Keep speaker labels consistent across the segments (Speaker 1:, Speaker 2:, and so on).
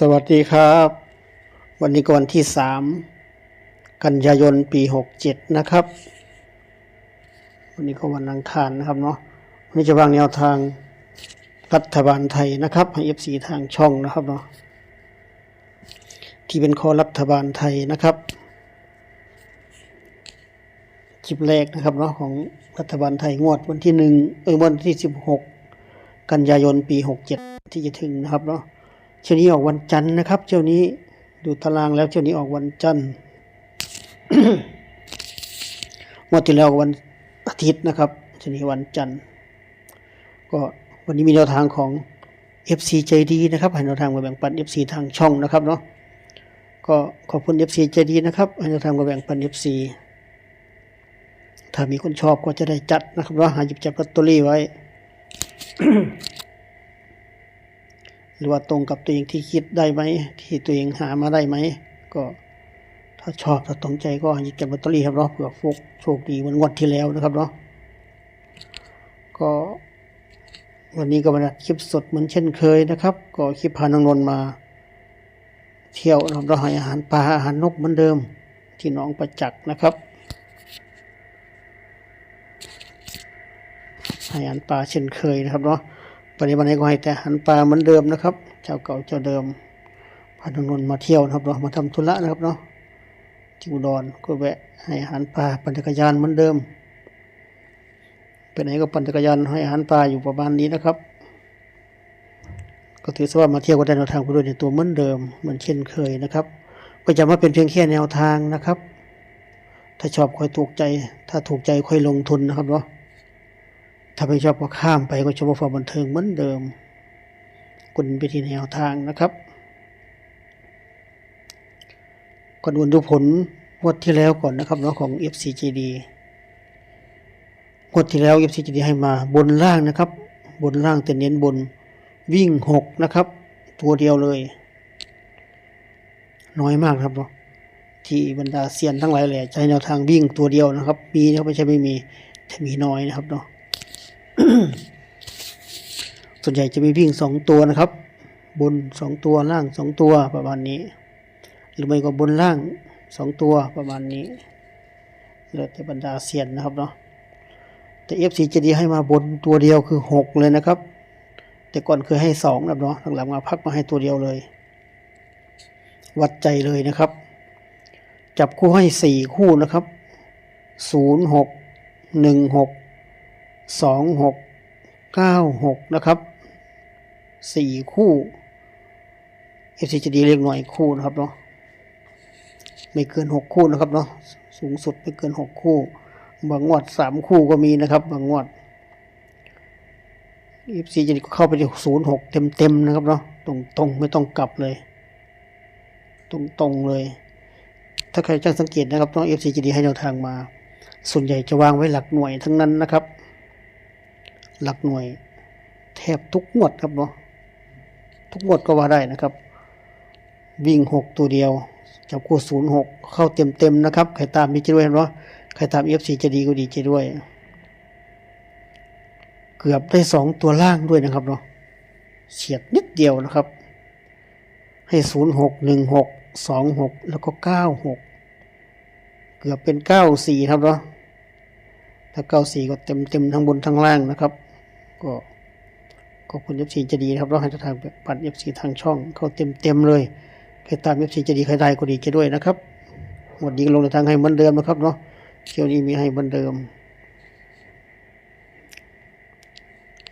Speaker 1: สวัสดีครับ วันนี้ก็วันที่สามกันยายนปีหกเจ็ดนะครับ วันนี้ก็วันอังคารนะครับเนาะวันนี้จะวางแนวทางรัฐบาลไทยนะครับให้เอฟซีทางช่องนะครับเนาะที่เป็นคอรัฐบาลไทยนะครับคลิปแรกนะครับเนาะของรัฐบาลไทยงวดวันที่หนึ่งเออวันที่สิบหกกันยายนปีหกเจ็ดที่จะถึงนะครับเนาะ เที่ยวนี้ออกวันจันทร์นะครับเที่ยวนี้ดูตารางแล้วเที่ยวนี้ออกวันจันทร์งวดที่แล้ววันอาทิตย์นะครับเที่ยวนี้วันจันทร์ก็วันนี้มีแนวทางของ FC ใจดีนะครับให้แนวทางมาแบ่งปัน FC ทางช่องนะครับเนาะก็ขอบคุณ FC ใจดีนะครับให้แนวทางมาแบ่งปัน FC ถ้ามีคนชอบก็จะได้จัดนะครับเนาะหาหยิบจับลอตเตอรี่ไว้ หรือว่าตรงกับตัวเองที่คิดได้ไหมที่ตัวเองหามาได้ไหมก็ถ้าชอบถ้าตรงใจก็หยิบจับลอตเตอรี่ครับเนาะเผื่อฟุกโชคดีเหมือนงวดที่แล้วนะครับเนาะก็วันนี้ก็มาคลิปสดเหมือนเช่นเคยนะครับ ก็คลิปพาน้องนนมา เที่ยวนะครับเราให้อาหารปลาอาหารนกเหมือนเดิม ที่หน้องประจักษ์นะครับอาหารปลาเช่นเคยนะครับเนาะ ปัจจุบันนี้ก็ให้แต่หันปลาเหมือนเดิมนะครับเจ้าเก่าเจ้าเดิมพาทนนมาเที่ยวนะครับเนาะมาทำธุระนะครับเนาะที่อุดรก็แวะให้อาหารปลาปั่นจักรยานเหมือนเดิมไปไหนก็ปั่นจักรยานให้อาหารปลาอยู่ประมาณนี้นะครับ ก็ถือว่ามาเที่ยวก็ได้แนวทางไปด้วยในตัวเหมือนเดิมเหมือนเช่นเคยนะครับ ก็จะมาเป็นเพียงแค่แนวทางนะครับ ถ้าชอบค่อยถูกใจ ถ้าถูกใจค่อยลงทุนนะครับเนาะ ถ้าไม่ชอบก็ข้ามไปก็ชมความบันเทิงเหมือนเดิมกุนไปที่แนวทางนะครับก่อนอื่นดูผลงวดที่แล้วก่อนนะครับเนาะของ FCGD งวดที่แล้ว FCGD ให้มาบนล่างนะครับ บนล่างแต่เน้นบนวิ่งหกนะครับ ตัวเดียวเลย น้อยมากครับเนาะที่บรรดาเซียนทั้งหลายแหล่ใช้แนวทางวิ่งตัวเดียวนะครับ มีนะครับไม่ใช่ไม่มีแต่มีน้อยนะครับเนาะ ส่วนใหญ่จะมีวิ่งสองตัวนะครับ บนสองตัวล่างสองตัวประมาณนี้ หรือไม่ก็บนล่างสองตัวประมาณนี้แล้วแต่บรรดาเซียนนะครับเนาะแต่เอฟซีจะดีให้มาบนตัวเดียวคือหกเลยนะครับ แต่ก่อนเคยให้สองนะครับเนาะหลังๆมาพักมาให้ตัวเดียวเลย วัดใจเลยนะครับ จับคู่ให้สี่คู่นะครับศูนย์หกหนึ่งหก สองหกเก้าหกนะครับสี่คู่เอฟซีจะดีเรียกหน่อยคู่นะครับเนาะไม่เกินหกคู่นะครับเนาะสูงสุดไม่เกินหกคู่ บางงวดสามคู่ก็มีนะครับ บางงวดเอฟซีจะดีก็เข้าไปที่ศูนย์หกเต็มเต็มๆนะครับเนาะตรงตรงไม่ต้องกลับเลย ตรงตรงเลย ถ้าใครช่างสังเกตนะครับน้องเอฟซีจะดีให้แนวทางมา ส่วนใหญ่จะวางไว้หลักหน่วยทั้งนั้นนะครับ หลักหน่วยแทบทุกงวดครับเนาะทุกงวดก็ว่าได้นะครับ วิ่งหกตัวเดียวจับคู่ศูนย์หกเข้าเต็มเต็มๆนะครับใครตามมีใจด้วยเนาะใครตามเอฟซีจะดีก็ดีใจด้วย เกือบได้สองตัวล่างด้วยนะครับเนาะเฉียดนิดเดียวนะครับ ให้ศูนย์หกหนึ่งหกสองหกแล้วก็เก้าหกเกือบเป็นเก้าสี่ครับเนาะถ้าเก้าสี่ก็เต็มเต็มทั้งบนทั้งล่างนะครับ ก็ขอบคุณเอฟซีจะดีครับเราให้ทางปัดเอฟซีทางช่องเขาเต็มเต็มเลยใครตามเอฟซีจะดีใครได้ก็ดีใจด้วยนะครับหมดนี้ก็ลงในทางให้เหมือนเดิมนะครับเนาะเที่ยวนี้มีให้เหมือนเดิม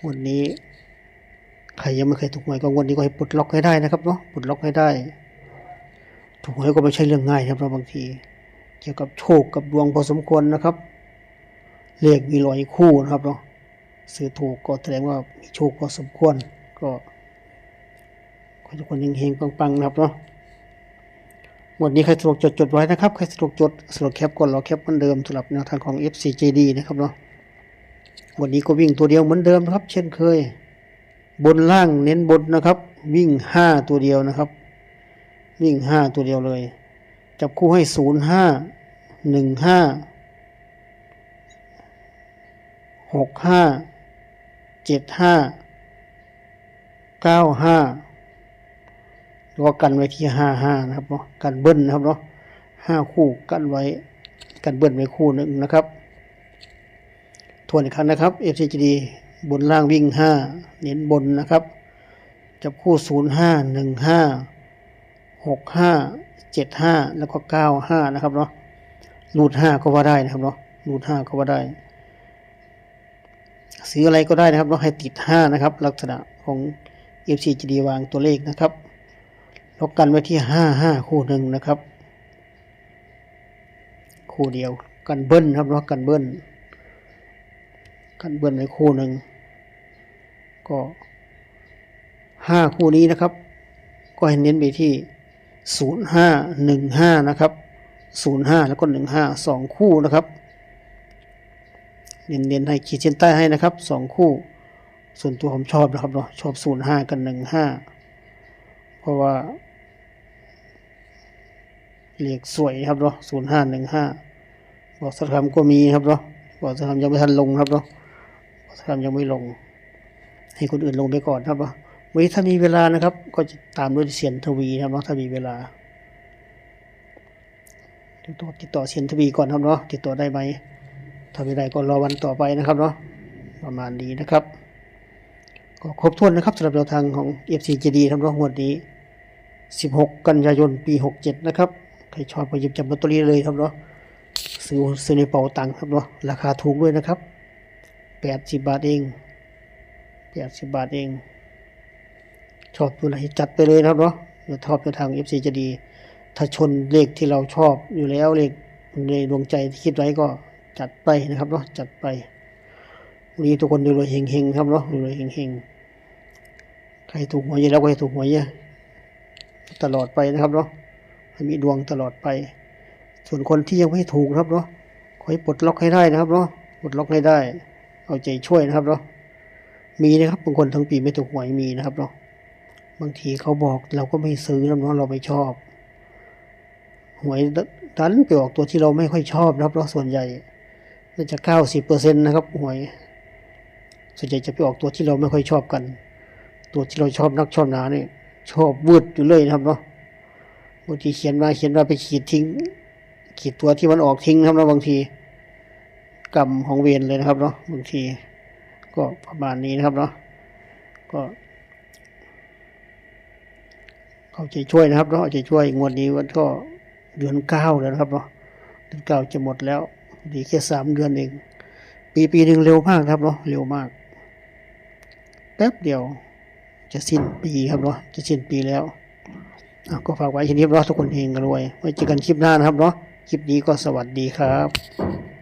Speaker 1: วันนี้ใครยังไม่เคยถูกหวยก็วันนี้ก็ให้ปลดล็อกให้ได้นะครับเนาะปลดล็อกให้ได้ ถูกหวยก็ไม่ใช่เรื่องง่ายครับเราบางที เกี่ยวกับโชคกับดวงพอสมควรนะครับเลขมีร้อยคู่นะครับเนาะ ซื้อถูกก็แสดงว่ามีโชคพอสมควร ก็ขอทุกคนเฮงๆปังๆนะครับเนาะวันนี้ใครสะดวกจดจดไว้นะครับ ใครสะดวกจดสะดวกแคปก่อนรอแคปเหมือนเดิมสำหรับแนวทางของ FCJD นะครับเนาะวันนี้ก็วิ่งตัวเดียวเหมือนเดิมครับ เช่นเคย บนล่างเน้นบนนะครับ วิ่งห้าตัวเดียวนะครับ วิ่งห้าตัวเดียวเลย จับคู่ให้ศูนย์ห้าหนึ่งห้าหกห้า เจ็ดห้าเก้าห้าแล้วก็กันไว้ที่ห้าห้านะครับเนาะกันเบิ้ลนะครับเนาะห้าคู่กันไว้กันเบิ้ลไว้คู่หนึ่งนะครับทวนอีกครั้งนะครับ FCGD บนล่างวิ่งห้าเน้นบนนะครับ จับคู่ศูนย์ห้าหนึ่งห้าหกห้าเจ็ดห้าแล้วก็เก้าห้านะครับเนาะรูดห้าก็ว่าได้นะครับเนาะรูดห้าก็ว่าได้ ซื้ออะไรก็ได้นะครับเนาให้ติดห้านะครับ ลักษณะของ FCGD วางตัวเลขนะครับล็อกกันไว้ที่ห้าห้าคู่หนึ่งนะครับ คู่เดียวกันเบิ้ลครับเนาะกันเบิ้ลกันเบิ้ลในคู่หนึ่งก็ห้าคู่นี้นะครับ ก็ให้เน้นไปที่ศูนย์ห้าหนึ่งห้านะครับศูนย์ห้าแล้วก็หนึ่งห้าสองคู่นะครับ เน้นๆให้ขีดเส้นใต้ให้นะครับสองคู่ ส่วนตัวผมชอบนะครับเนาะชอบศูนย์ห้ากันหนึ่งห้าเพราะว่าเลขสวยครับเนาะศูนย์ห้าหนึ่งห้าบอกสักคำก็มีครับเนาะบอกสักคำยังไม่ทันลงครับเนาะบอกสักคำยังไม่ลง ให้คนอื่นลงไปก่อนครับเนาะวันนี้ถ้ามีเวลานะครับ ก็จะตามด้วยเสียนทวีนะครับเนาะถ้ามีเวลาติดต่อติดต่อเสียนทวีก่อนครับเนาะติดต่อได้ไหม ถ้าไม่ได้ก็รอวันต่อไปนะครับเนาะประมาณนี้นะครับ ก็ครบถ้วนนะครับสำหรับแนวทางของ FCGD ทำรองวดนี้ 16 กันยายนปี 67 นะครับ ใครชอบก็หยิบจับลอตเตอรี่เลยครับเนาะซื้อซื้อในเป๋าตังค์ครับเนาะราคาถูกด้วยนะครับ 80 บาทเอง 80 บาทเอง ชอบตัวไหนจัดไปเลยครับเนาะเดี๋ยวชอบแนวทาง FCGD ถ้าชนเลขที่เราชอบอยู่แล้วเลขในดวงใจที่คิดไว้ก็ จัดไปนะครับเนาะจัดไปวันนี้ทุกคนรวยเฮงๆครับเนาะรวยเฮงๆใครถูกหวยยอะแล้วก็ให้ถูกหวยยอะตลอดไปนะครับเนาะให้มีดวงตลอดไป ส่วนคนที่ยังไม่ถูกครับเนาะขอให้ปลดล็อกให้ได้นะครับเนาะปลดล็อกให้ได้ เอาใจช่วยนะครับเนาะมีนะครับบางคนทั้งปีไม่ถูกหวยมีนะครับเนาะบางทีเขาบอกเราก็ไม่ซื้อนะเนาะเราไม่ชอบ หวยดันไปออกตัวที่เราไม่ค่อยชอบนะครับเพราะส่วนใหญ่ น่าจะเก้าสิบเปอร์เซ็นต์นะครับหวยส่วนใหญ่จะไปออกตัวที่เราไม่ค่อยชอบกัน ตัวที่เราชอบนักชอบหนาเนี่ยชอบวืดอยู่เลยนะครับเนาะบางทีเขียนมาเขียนมาไปขีดทิ้ง ขีดตัวที่มันออกทิ้งนะครับเนาะบางทีกรรมของเวรเลยนะครับเนาะบางที ก็ประมาณนี้นะครับเนาะก็เอาใจช่วยนะครับเนาะเอาใจช่วยงวดนี้วันก็เดือนเก้าแล้วนะครับเนาะเดือนเก้าจะหมดแล้ว ดีแค่สามเดือนเอง ปีปีหนึ่งเร็วมากครับเนาะเร็วมากแป๊บเดียว จะสิ้นปีครับเนาะจะสิ้นปีแล้วก็ฝากไว้เช่นี้เนาะทุกคนเองรวยไว้เจอกันคลิปหน้านะครับเนาะคลิปนี้ก็สวัสดีครับ